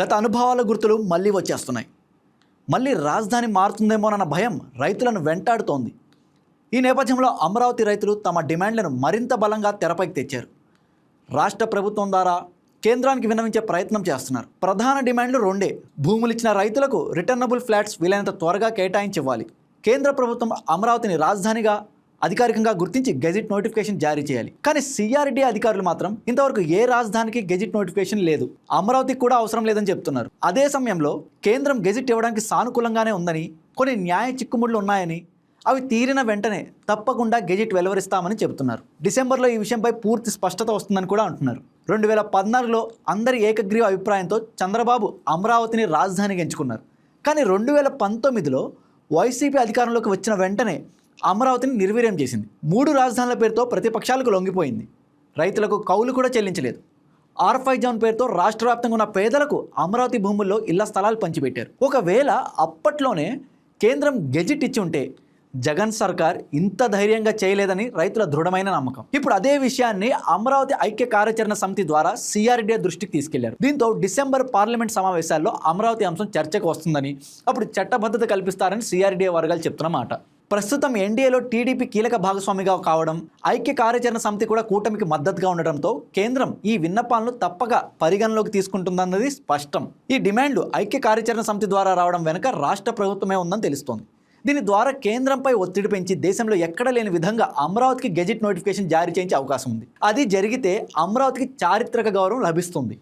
గత అనుభవాల గుర్తులు మళ్ళీ వచ్చేస్తున్నాయి. మళ్ళీ రాజధాని మారుతుందేమోనన్న భయం రైతులను వెంటాడుతోంది. ఈ నేపథ్యంలో అమరావతి రైతులు తమ డిమాండ్లను మరింత బలంగా తెరపైకి తెచ్చారు. రాష్ట్ర ప్రభుత్వం ద్వారా కేంద్రానికి విన్నవించే ప్రయత్నం చేస్తున్నారు. ప్రధాన డిమాండ్లు రెండే. భూములు ఇచ్చిన రైతులకు రిటర్నబుల్ ఫ్లాట్స్ వీలైనంత త్వరగా కేటాయించివ్వాలి. కేంద్ర ప్రభుత్వం అమరావతిని రాజధానిగా అధికారికంగా గుర్తించి గెజిట్ నోటిఫికేషన్ జారీ చేయాలి. కానీ సిఆర్డీ అధికారులు మాత్రం ఇంతవరకు ఏ రాజధానికి గెజిట్ నోటిఫికేషన్ లేదు. అమరావతికి కూడా అవసరం లేదని చెప్తున్నారు. అదే సమయంలో కేంద్రం గెజిట్ ఇవ్వడానికి సానుకూలంగానే ఉందని కొన్ని న్యాయ చిక్కుముళ్ళు ఉన్నాయని అవి తీరిన వెంటనే తప్పకుండా గెజిట్ వెలువరిస్తామని చెబుతున్నారు. డిసెంబర్లో ఈ విషయంపై పూర్తి స్పష్టత వస్తుందని కూడా అంటున్నారు. రెండు వేల పద్నాలుగులో అందరి ఏకగ్రీవ అభిప్రాయంతో చంద్రబాబు అమరావతిని రాజధానిగా ఎంచుకున్నారు. కానీ రెండు వేల పంతొమ్మిదిలో వైసీపీ అధికారంలోకి వచ్చిన వెంటనే అమరావతిని నిర్వీర్యం చేసింది. మూడు రాజధానుల పేరుతో ప్రతిపక్షాలకు లొంగిపోయింది. రైతులకు కౌలు కూడా చెల్లించలేదు. ఆర్ఫై జోన్ పేరుతో రాష్ట్ర వ్యాప్తంగా ఉన్న పేదలకు అమరావతి భూముల్లో ఇళ్ళ స్థలాలు పంచిపెట్టారు. ఒకవేళ అప్పట్లోనే కేంద్రం గెజిట్ ఇచ్చి ఉంటే జగన్ సర్కార్ ఇంత ధైర్యంగా చేయలేదని రైతుల దృఢమైన నమ్మకం. ఇప్పుడు అదే విషయాన్ని అమరావతి ఐక్య కార్యాచరణ సమితి ద్వారా సిఆర్డీఏ దృష్టికి తీసుకెళ్ళారు. దీంతో డిసెంబర్ పార్లమెంట్ సమావేశాల్లో అమరావతి అంశం చర్చకు వస్తుందని అప్పుడు చట్టబద్ధత కల్పిస్తారని సిఆర్డీఏ వర్గాలు చెప్తున్నమాట ప్రస్తుతం ఎన్డీఏలో టీడీపీ కీలక భాగస్వామిగా కావడం ఐక్య కార్యాచరణ సమితి కూడా కూటమికి మద్దతుగా ఉండడంతో కేంద్రం ఈ విన్నపాలను తప్పక పరిగణలోకి తీసుకుంటుందన్నది స్పష్టం. ఈ డిమాండ్లు ఐక్య కార్యాచరణ సమితి ద్వారా రావడం వెనుక రాష్ట్ర ప్రభుత్వమే ఉందని తెలుస్తోంది. దీని ద్వారా కేంద్రంపై ఒత్తిడి పెంచి దేశంలో ఎక్కడ లేని విధంగా అమరావతికి గెజిట్ నోటిఫికేషన్ జారీ చేయించే అవకాశం ఉంది. అది జరిగితే అమరావతికి చారిత్రక గౌరవం లభిస్తుంది.